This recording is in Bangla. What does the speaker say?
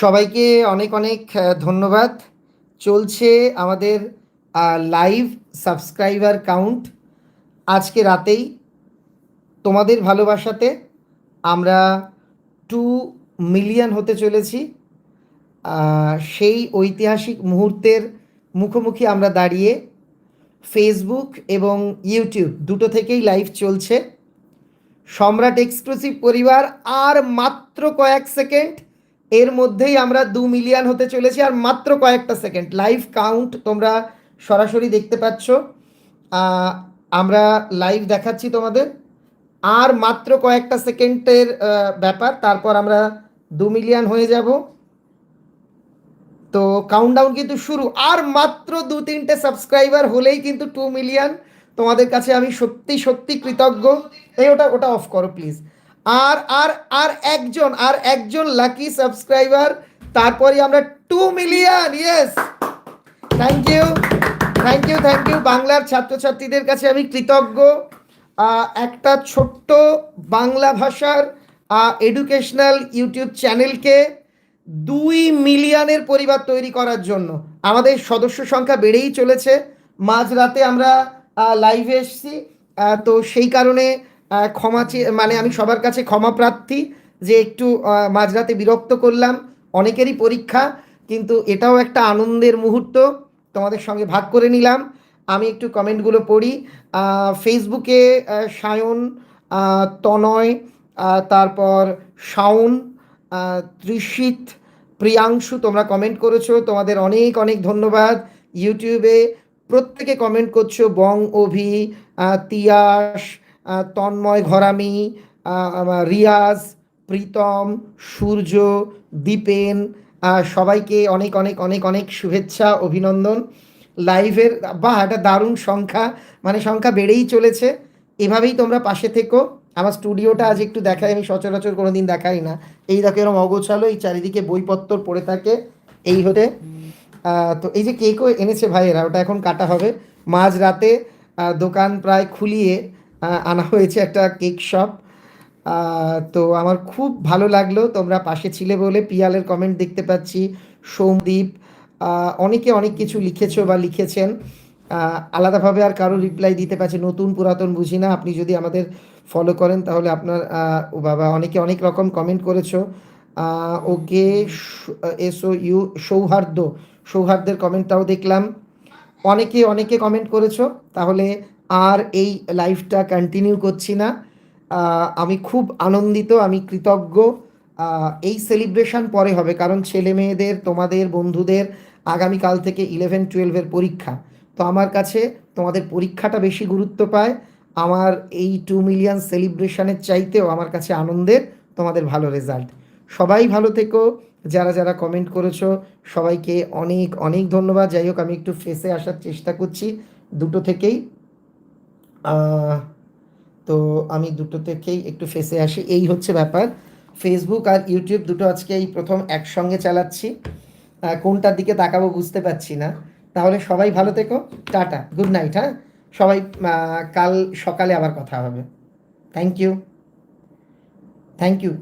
সবাইকে অনেক অনেক ধন্যবাদ। চলছে আমাদের লাইভ সাবস্ক্রাইবার কাউন্ট আজকে রাতেই তোমাদের ভালোবাসাতে আমরা টু মিলিয়ন হতে চলেছি। সেই ঐতিহাসিক মুহূর্তের মুখোমুখি আমরা দাঁড়িয়ে ফেসবুক এবং ইউটিউব দুটো থেকেই লাইভ চলছে। সম্রাট এক্সক্লুসিভ পরিবার আর মাত্র কয়েক সেকেন্ড এর মধ্যেই আমরা দু মিলিয়ন হতে চলেছি আর মাত্র কয়েকটা সেকেন্ড। লাইভ কাউন্ট তোমরা সরাসরি দেখতে পাচ্ছ। আমরা লাইভ দেখাচ্ছি তোমাদের। আর মাত্র কয়েকটা সেকেন্ডের ব্যাপার, তারপর আমরা দু মিলিয়ন হয়ে যাব। তো কাউন্টডাউন কিন্তু শুরু। আর মাত্র দু তিনটে সাবস্ক্রাইবার হলেই কিন্তু টু মিলিয়ন তোমাদের কাছে আমি সত্যি সত্যি কৃতজ্ঞ। এই ওটা ওটা অফ করো প্লিজ আর আর আর একজন আর একজন লাকি সাবস্ক্রাইবার তারপরে আমরা two million yes thank you thank you thank you বাংলার ছাত্রছাত্রীদের কাছে আমি কৃতজ্ঞ। একটা ছোট্ট বাংলা ভাষার এডুকেশনাল ইউটিউব চ্যানেলকে দুই মিলিয়নের পরিবার তৈরি করার জন্য। আমাদের সদস্য সংখ্যা বেড়েই চলেছে। মাঝরাতে আমরা লাইভে এসছি। তো সেই কারণে ক্ষমা মানে আমি সবার কাছে ক্ষমা প্রার্থী যে একটু মাঝরাতে বিরক্ত করলাম। অনেকেরই পরীক্ষা কিন্তু এটাও একটা আনন্দের মুহূর্ত। তোমাদের সঙ্গে ভাগ করে নিলাম। আমি একটু কমেন্টগুলো পড়ি। ফেসবুকে সায়ন তনয় তারপর আহ, ত্রিশিত প্রিয়াংশু তোমরা কমেন্ট করেছ। তোমাদের অনেক অনেক ধন্যবাদ। ইউটিউবে প্রত্যেকে কমেন্ট করছ। বং অভি তিয়াস তন্ময় ঘরামি রিয়াজ, প্রীতম, সূর্য, দীপেন সবাইকে অনেক অনেক অনেক অনেক শুভেচ্ছা, অভিনন্দন। লাইভের, বাহ, একটা দারুণ সংখ্যা মানে সংখ্যা বেড়েই চলেছে। এভাবেই তোমরা পাশে থেকো। আমার স্টুডিওটা আজ একটু দেখাই, আমি সচরাচর কোনো দিন দেখাই না। এই দেখো এরকম অগোছালো, এই চারিদিকে বইপত্র পড়ে থাকে। এই হতে তো এই যে কেকও এনেছে ভাইয়েরা, ওটা এখন কাটা হবে। মাঝ রাতে দোকান প্রায় খুলিয়ে আনা হয়েছে একটা কেক শপ। তো আমার খুব ভালো লাগল, তোমরা পাশে ছিলে বলে পিয়ালের কমেন্ট দেখতে পাচ্ছি। সৌমদীপ অনেকে অনেক কিছু লিখেছো বা লিখেছেন। আলাদাভাবে আর কারও রিপ্লাই দিতে পারছে নতুন পুরাতন বুঝি না। আপনি যদি আমাদের ফলো করেন তাহলে আপনার ও বাবা, অনেকে অনেক রকম কমেন্ট করেছ। ওকে এসও ইউ, সৌহার্দ্য, সৌহার্দ্যের কমেন্টটাও দেখলাম। অনেকে অনেকে কমেন্ট করেছ, তাহলে আর এই লাইফটা কন্টিনিউ করছি না। আমি খুব আনন্দিত, আমি কৃতজ্ঞ। এই সেলিব্রেশন পরে হবে, কারণ ছেলে মেয়েদের, তোমাদের বন্ধুদের আগামীকাল থেকে ইলেভেন টুয়েলভের পরীক্ষা। তো আমার কাছে তোমাদের পরীক্ষাটা বেশি গুরুত্ব পায়। আমার এই টু মিলিয়ন সেলিব্রেশনের চাইতেও আমার কাছে আনন্দের, তোমাদের ভালো রেজাল্ট সবাই ভালো থেকো। যারা যারা কমেন্ট করেছ, সবাইকে অনেক অনেক ধন্যবাদ। যাই হোক, আমি একটু ফেসে আসার চেষ্টা করছি। দুটো থেকেই তো আমি দুটো থেকেই একটু ফেসে আসি। এই হচ্ছে ব্যাপার। ফেসবুক আর ইউটিউব দুটো আজকে এই প্রথম একসঙ্গে চালাচ্ছি। কোনটার দিকে তাকাবো বুঝতে পারছি না। তাহলে সবাই ভালো থেকো। টাটা। গুড নাইট হ্যাঁ? সবাই কাল সকালে আবার কথা হবে। Thank you thank you